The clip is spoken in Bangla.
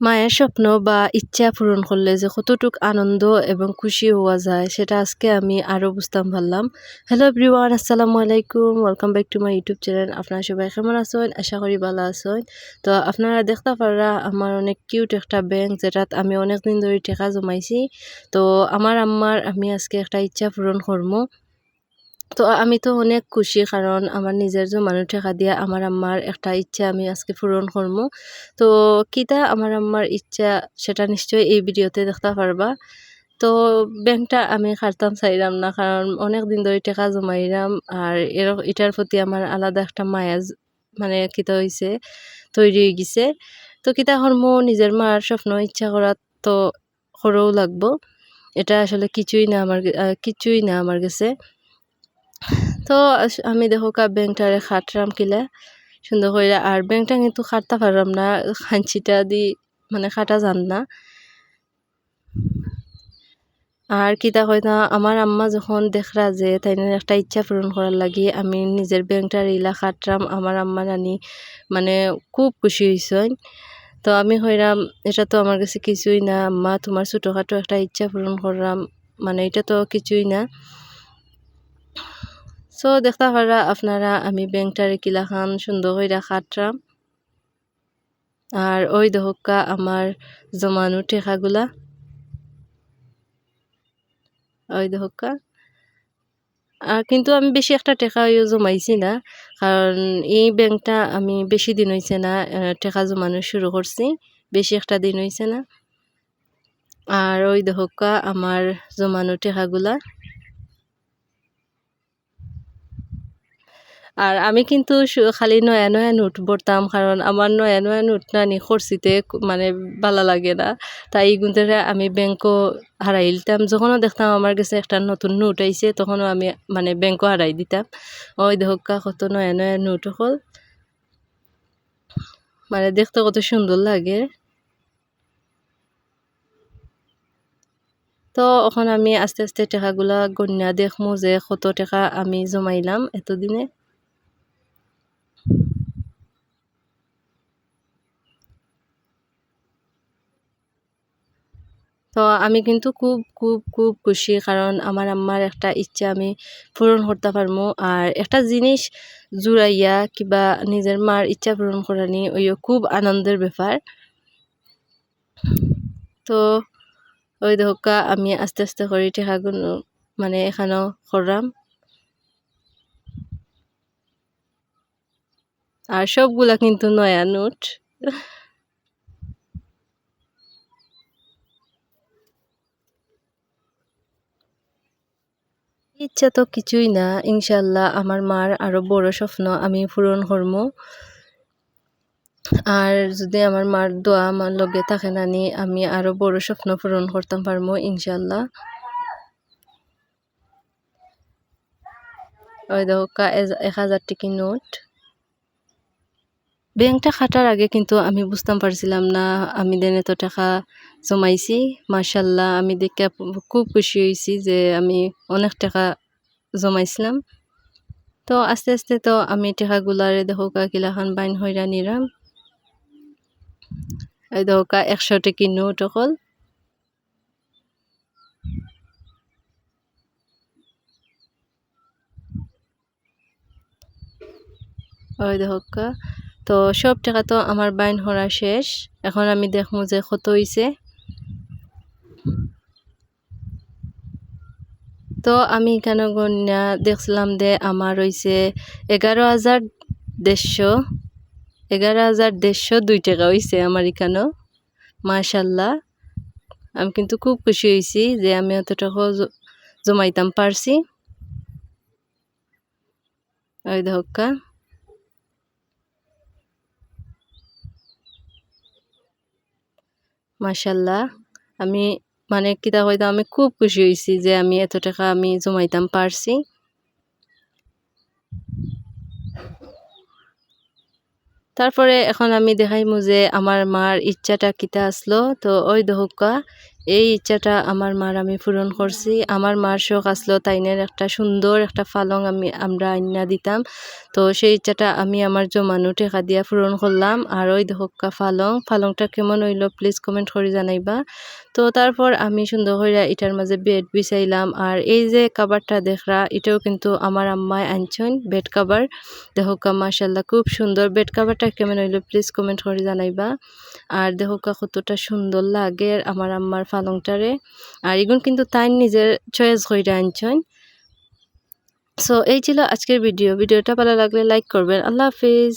মায়ের স্বপ্ন বা ইচ্ছা পূরণ করলে যে কতটুক আনন্দ এবং খুশি হওয়া যায়, সেটা আজকে আমি আরও বুঝতাম পারলাম হ্যালো এভরিওয়ান আসসালামু আলাইকুম। Welcome back to my YouTube channel আপনারা সবাই কেমন আছেন? আশা করি ভালো আছেন। তো আপনারা দেখতে পারা আমার অনেক কিউট একটা ব্যাংক যেটাত আমি অনেক দিন ধরে টাকা জমাইছি। তো আমার আম্মার আমি আজকে একটা ইচ্ছা পূরণ করব তো আমি তো অনেক খুশি কারণ আমার নিজের জমানো টাকা দিয়া আমার আম্মার একটা ইচ্ছা আমি আজকে পূরণ করব তো কিতা আমার আম্মার ইচ্ছা সেটা নিশ্চয়ই এই ভিডিওতে দেখতে পারবা তো ব্যাংকটা আমি খারতাম চাইলাম না কারণ অনেক দিন ধরে টাকা জমাইলাম আর এর এটার প্রতি আমার আলাদা একটা মায়া মানে কিতা হয়েছে তৈরি হয়ে গেছে। তো কিতা কর্ম নিজের মার স্বপ্ন ইচ্ছা করা তো করেও লাগবো। এটা আসলে কিছুই না আমার কিছুই না আমার কাছে তো আমি দেখো কা ব্যাংকটারে খাটরাম কিলা। সুন্দর করে আর ব্যাংকটা কিন্তু খাটতে পারলাম না খাঞ্চিটা দি মানে খাটা যান না। আর কিতা কয় না, আমার আম্মা যখন দেখরা যে তাই একটা ইচ্ছা পূরণ করার লাগি, আমি নিজের ব্যাংকটার ইলা খাটরাম, আমার আম্মা নানি মানে খুব খুশি হয়েছেন তো আমি হইরাম, এটা তো আমার কাছে কিছুই না, আম্মা তোমার ছোটোখাটো একটা ইচ্ছা পূরণ করলাম মানে এটা তো কিছুই না। সো দেখতে পারা, আপনারা আমি ব্যাংকটারে কিলাখান সুন্দর করে খাটরাম। আর ওই দহকা আমার জমানো টেকাগুলা ওই দহকা আর কিন্তু আমি বেশি একটা টাকা জমাইছি না, কারণ এই ব্যাংকটা আমি বেশি দিন হয়েছে না টাকা জমানো শুরু করছি, বেশি একটা দিন হয়েছে না। আর ওই দহকা আমার জমানো টাকাগুলা আর আমি কিন্তু খালি নয়া নয়া নোট ভরতাম কারণ আমার নয়া নয়া নোট না নি খরচিতে মানে ভালো লাগে না। তাই গুনতে আমি ব্যাংকও হারাই দিতাম। যখনও দেখতাম আমার কাছে একটা নতুন নোট আইছে তখনও আমি মানে ব্যাংকও হারাই দিতাম। ওই দেখা কত নয়া নয়া নোট হল। মানে দেখতে কত সুন্দর লাগে। তো এখন আমি আস্তে আস্তে টাকাগুলা গণ্যা দেখমু যে কত টাকা আমি জমাইলাম এতদিনে। তো আমি কিন্তু খুব খুব খুব খুশি কারণ আমার আম্মার একটা ইচ্ছা আমি পূরণ করতে পারব আর একটা জিনিস জুড়াইয়া কিবা নিজের মার ইচ্ছা পূরণ করা নিয়ে ওই খুব আনন্দের ব্যাপার। তো ওই দেখা, আমি আস্তে আস্তে করে টেকাগুলো মানে এখানেও করলাম আর সবগুলা কিন্তু নয়া নোট। ইচ্ছা তো কিছুই না, ইনশাল্লাহ আমার মার আরও বড় স্বপ্ন আমি পূরণ করব। আর যদি আমার মার দোয়া আমার লগে থাকে নানি, আমি আরও বড় স্বপ্ন পূরণ করতাম পারব, ইনশাল্লাহ। ওই দেখো এক হাজার টিকি নোট। ব্যাংকটা খাটার আগে কিন্তু আমি বুঝতাম পারছিলাম না, আমি দেন এত টাকা জমাইছি। মার্শাল্লাহ আমি দেখে খুব খুশি হয়েছি যে আমি অনেক টাকা জমাইছিলাম। তো আস্তে আস্তে তো আমি টাকাগুলারে দেখো কা কিলাখান বাইন হইরা নিলাম। এই দেখো কা একশো টিকি নোট অকল। ওই দেখো কা তো সব টাকা তো আমার বাইন হরা শেষ। এখন আমি দেখমু যে কত হইছে। তো আমি এখানে গন্যা দেখছিলাম যে আমার হইছে এগারো হাজার দেড়শো। এগারো হাজার দেড়শো দুই টাকা হইছে আমার এখানেও। মাশাল্লাহ। আমি কিন্তু খুব খুশি হয়েছি যে আমি অত টাকা জমাইতাম পারছি। ওই দেখা মাশাল্লাহ। আমি মানে কিতা কইতাম আমি খুব খুশি হয়েছি যে আমি এত টাকা আমি জমাইতাম পারছি। তারপরে এখন আমি দেখাইমু যে আমার মার ইচ্ছাটা কিতা আসলো। তো ওই দহকা এই ইচ্ছাটা আমার মার আমি পূরণ করছি। আমার মার শখ আসলো তাইনের একটা সুন্দর একটা ফালং আমি, আমরা আইনা দিতাম। তো সেই ইচ্ছাটা আমি আমার জমানো টেকা দিয়া পূরণ করলাম। আর ওই দেখকা ফালং ফালংটা কেমন হইল প্লিজ কমেন্ট করে জানাইবা। তো তারপর আমি সুন্দর করে এটার মাঝে বেড বিছাইলাম। আর এই যে কাবারটা দেখরা, এটাও কিন্তু আমার আম্মায় আনছেন বেড কাভার দেখকা মাশাল্লাহ খুব সুন্দর। বেড কাভারটা কেমন হইল প্লিজ কমেন্ট করে জানাইবা। আর দেখকা কতটা সুন্দর লাগে আমার আম্মার ফালংটারে। আর এগুন কিন্তু তাই নিজের চয়েস করে আনছেন। সো এই ছিল আজকের ভিডিও ভিডিওটা ভালো লাগলে লাইক করবেন। আল্লাহ হাফিজ।